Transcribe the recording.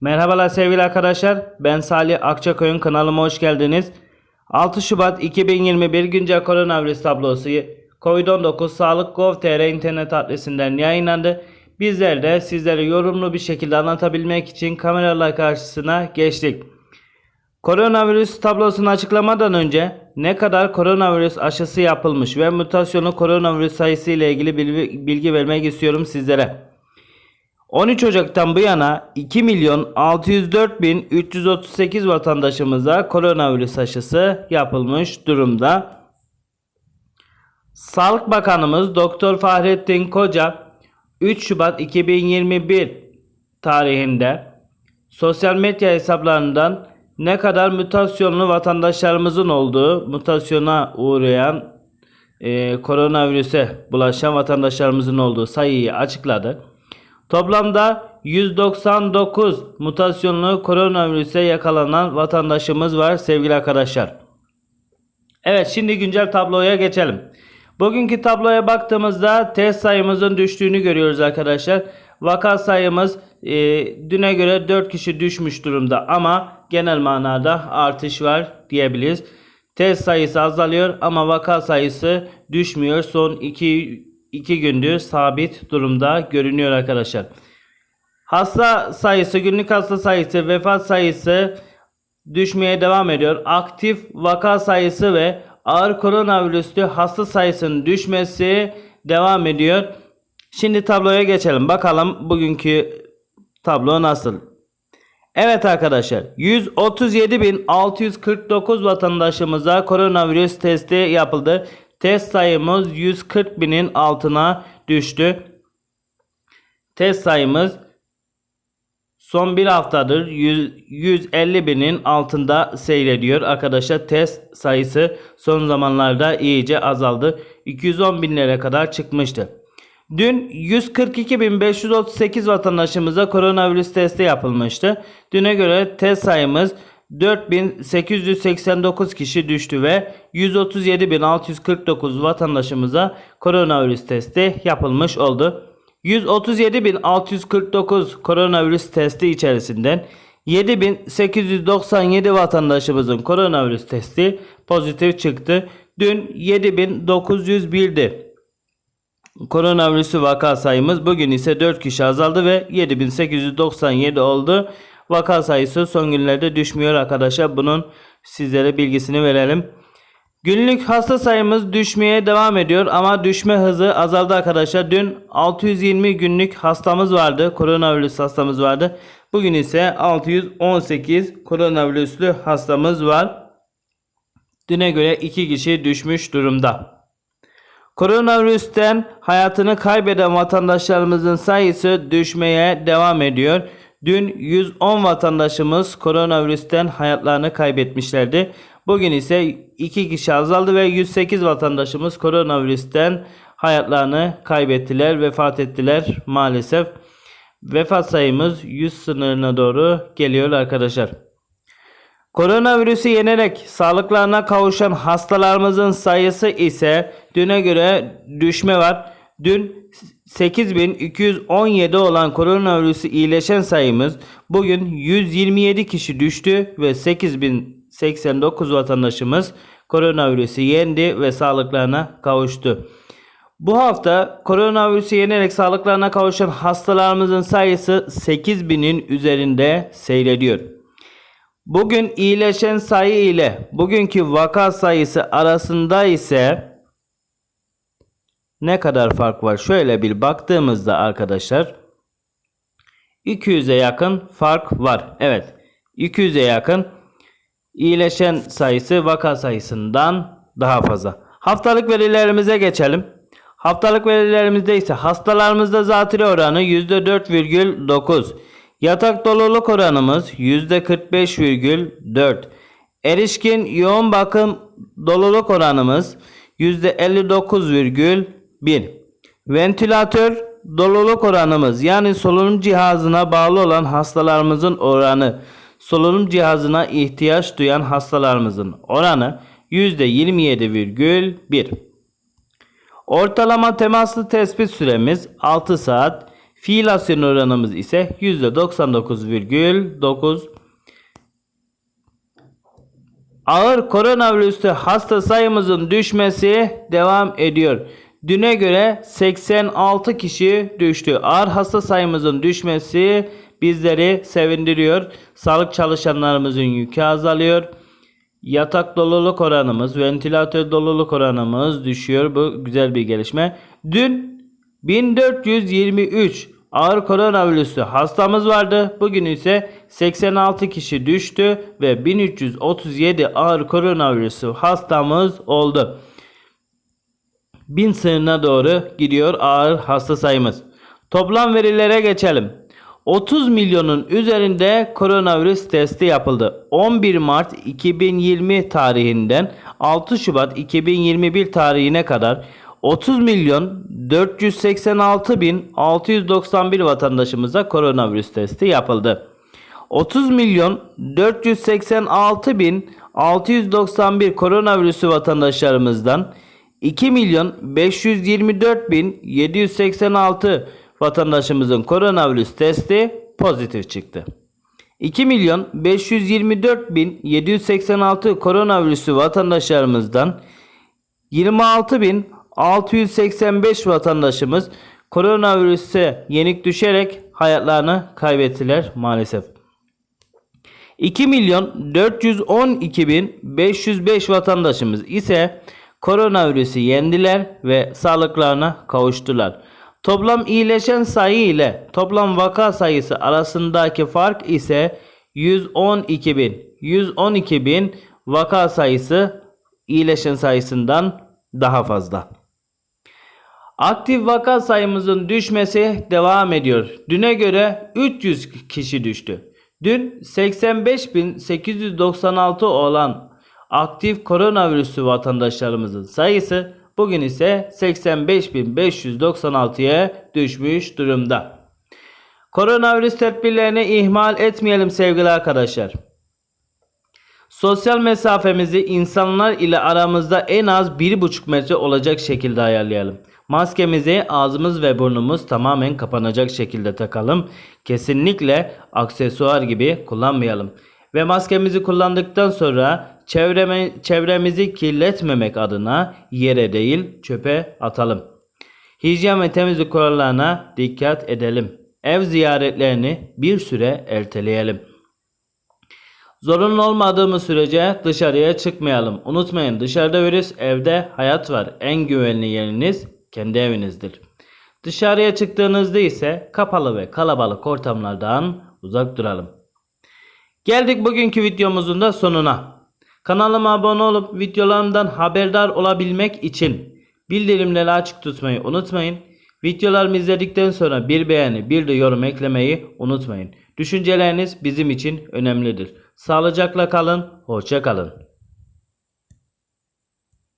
Merhabalar sevgili arkadaşlar. Ben Salih Akçakoyun kanalıma hoş geldiniz. 6 Şubat 2021 güncel koronavirüs tablosu COVID-19 Sağlık Gov.tr internet adresinden yayınlandı. Bizler de sizlere yorumlu bir şekilde anlatabilmek için kameralar karşısına geçtik. Koronavirüs tablosunu açıklamadan önce ne kadar koronavirüs aşısı yapılmış ve mutasyonlu koronavirüs sayısı ile ilgili bilgi vermek istiyorum sizlere. 13 Ocak'tan bu yana 2 milyon 604 bin 338 vatandaşımıza koronavirüs aşısı yapılmış durumda. Sağlık Bakanımız Doktor Fahrettin Koca 3 Şubat 2021 tarihinde sosyal medya hesaplarından ne kadar mutasyonlu vatandaşlarımızın olduğu, mutasyona uğrayan e, koronavirüse bulaşan vatandaşlarımızın olduğu sayıyı açıkladı. Toplamda 199 mutasyonlu koronavirüse yakalanan vatandaşımız var sevgili arkadaşlar. Evet şimdi güncel tabloya geçelim. Bugünkü tabloya baktığımızda test sayımızın düştüğünü görüyoruz arkadaşlar. Vaka sayımız e, düne göre 4 kişi düşmüş durumda ama genel manada artış var diyebiliriz. Test sayısı azalıyor ama vaka sayısı düşmüyor. Son 2 2 gündür sabit durumda görünüyor arkadaşlar. Hasta sayısı, günlük hasta sayısı, vefat sayısı düşmeye devam ediyor. Aktif vaka sayısı ve ağır koronavirüslü hasta sayısının düşmesi devam ediyor. Şimdi tabloya geçelim. Bakalım bugünkü tablo nasıl? Evet arkadaşlar 137.649 vatandaşımıza koronavirüs testi yapıldı. Test sayımız 140 binin altına düştü. Test sayımız son bir haftadır 100, 150 binin altında seyrediyor. Arkadaşlar test sayısı son zamanlarda iyice azaldı. 210 binlere kadar çıkmıştı. Dün 142.538 vatandaşımıza koronavirüs testi yapılmıştı. Düne göre test sayımız 4889 kişi düştü ve 137.649 vatandaşımıza koronavirüs testi yapılmış oldu. 137.649 koronavirüs testi içerisinden 7897 vatandaşımızın koronavirüs testi pozitif çıktı. Dün 7901'di. Koronavirüsü vaka sayımız bugün ise 4 kişi azaldı ve 7897 oldu. Vaka sayısı son günlerde düşmüyor arkadaşlar. Bunun sizlere bilgisini verelim. Günlük hasta sayımız düşmeye devam ediyor ama düşme hızı azaldı arkadaşlar. Dün 620 günlük hastamız vardı. Koronavirüs hastamız vardı. Bugün ise 618 koronavirüslü hastamız var. Düne göre 2 kişi düşmüş durumda. Koronavirüsten hayatını kaybeden vatandaşlarımızın sayısı düşmeye devam ediyor. Dün 110 vatandaşımız koronavirüsten hayatlarını kaybetmişlerdi. Bugün ise 2 kişi azaldı ve 108 vatandaşımız koronavirüsten hayatlarını kaybettiler, vefat ettiler maalesef. Vefat sayımız 100 sınırına doğru geliyor arkadaşlar. Koronavirüsü yenerek sağlıklarına kavuşan hastalarımızın sayısı ise düne göre düşme var. Dün 8217 olan koronavirüsü iyileşen sayımız bugün 127 kişi düştü ve 8089 vatandaşımız koronavirüsü yendi ve sağlıklarına kavuştu. Bu hafta koronavirüsü yenerek sağlıklarına kavuşan hastalarımızın sayısı 8000'in üzerinde seyrediyor. Bugün iyileşen sayı ile bugünkü vaka sayısı arasında ise ne kadar fark var? Şöyle bir baktığımızda arkadaşlar 200'e yakın fark var. Evet. 200'e yakın iyileşen sayısı vaka sayısından daha fazla. Haftalık verilerimize geçelim. Haftalık verilerimizde ise hastalarımızda zatürre oranı %4,9. Yatak doluluk oranımız %45,4. Erişkin yoğun bakım doluluk oranımız %59,1. Ventilatör doluluk oranımız yani solunum cihazına bağlı olan hastalarımızın oranı solunum cihazına ihtiyaç duyan hastalarımızın oranı %27,1. Ortalama temaslı tespit süremiz 6 saat. Fiilasyon oranımız ise %99,9. Ağır koronavirüsü hasta sayımızın düşmesi devam ediyor. Düne göre 86 kişi düştü. Ağır hasta sayımızın düşmesi bizleri sevindiriyor. Sağlık çalışanlarımızın yükü azalıyor. Yatak doluluk oranımız, ventilatör doluluk oranımız düşüyor. Bu güzel bir gelişme. Dün 1423 ağır koronavirüsü hastamız vardı. Bugün ise 86 kişi düştü ve 1337 ağır koronavirüsü hastamız oldu. 1000 sınırına doğru gidiyor ağır hasta sayımız. Toplam verilere geçelim. 30 milyonun üzerinde koronavirüs testi yapıldı. 11 Mart 2020 tarihinden 6 Şubat 2021 tarihine kadar 30 milyon 486 bin 691 vatandaşımıza koronavirüs testi yapıldı. 30 milyon 486 bin 691 koronavirüsü vatandaşlarımızdan 2 milyon 524 bin 786 vatandaşımızın koronavirüs testi pozitif çıktı. 2 milyon 524 bin 786 koronavirüsü vatandaşlarımızdan 26.685 vatandaşımız koronavirüse yenik düşerek hayatlarını kaybettiler maalesef. 2 milyon 412 bin 505 vatandaşımız ise koronavirüsü yendiler ve sağlıklarına kavuştular. Toplam iyileşen sayı ile toplam vaka sayısı arasındaki fark ise 112 bin. 112 bin vaka sayısı iyileşen sayısından daha fazla. Aktif vaka sayımızın düşmesi devam ediyor. Düne göre 300 kişi düştü. Dün 85.896 olan aktif koronavirüsü vatandaşlarımızın sayısı bugün ise 85.596'ya düşmüş durumda. Koronavirüs tedbirlerini ihmal etmeyelim sevgili arkadaşlar. Sosyal mesafemizi insanlar ile aramızda en az 1,5 metre olacak şekilde ayarlayalım. Maskemizi ağzımız ve burnumuz tamamen kapanacak şekilde takalım. Kesinlikle aksesuar gibi kullanmayalım. Ve maskemizi kullandıktan sonra çevreme, çevremizi kirletmemek adına yere değil çöpe atalım. Hijyen ve temizlik kurallarına dikkat edelim. Ev ziyaretlerini bir süre erteleyelim. Zorunlu olmadığımız sürece dışarıya çıkmayalım. Unutmayın dışarıda virüs, evde hayat var. En güvenli yeriniz kendi evinizdir. Dışarıya çıktığınızda ise kapalı ve kalabalık ortamlardan uzak duralım. Geldik bugünkü videomuzun da sonuna. Kanalıma abone olup videolarımdan haberdar olabilmek için bildirimleri açık tutmayı unutmayın. Videolarımı izledikten sonra bir beğeni bir de yorum eklemeyi unutmayın. Düşünceleriniz bizim için önemlidir. Sağlıcakla kalın, hoşça kalın.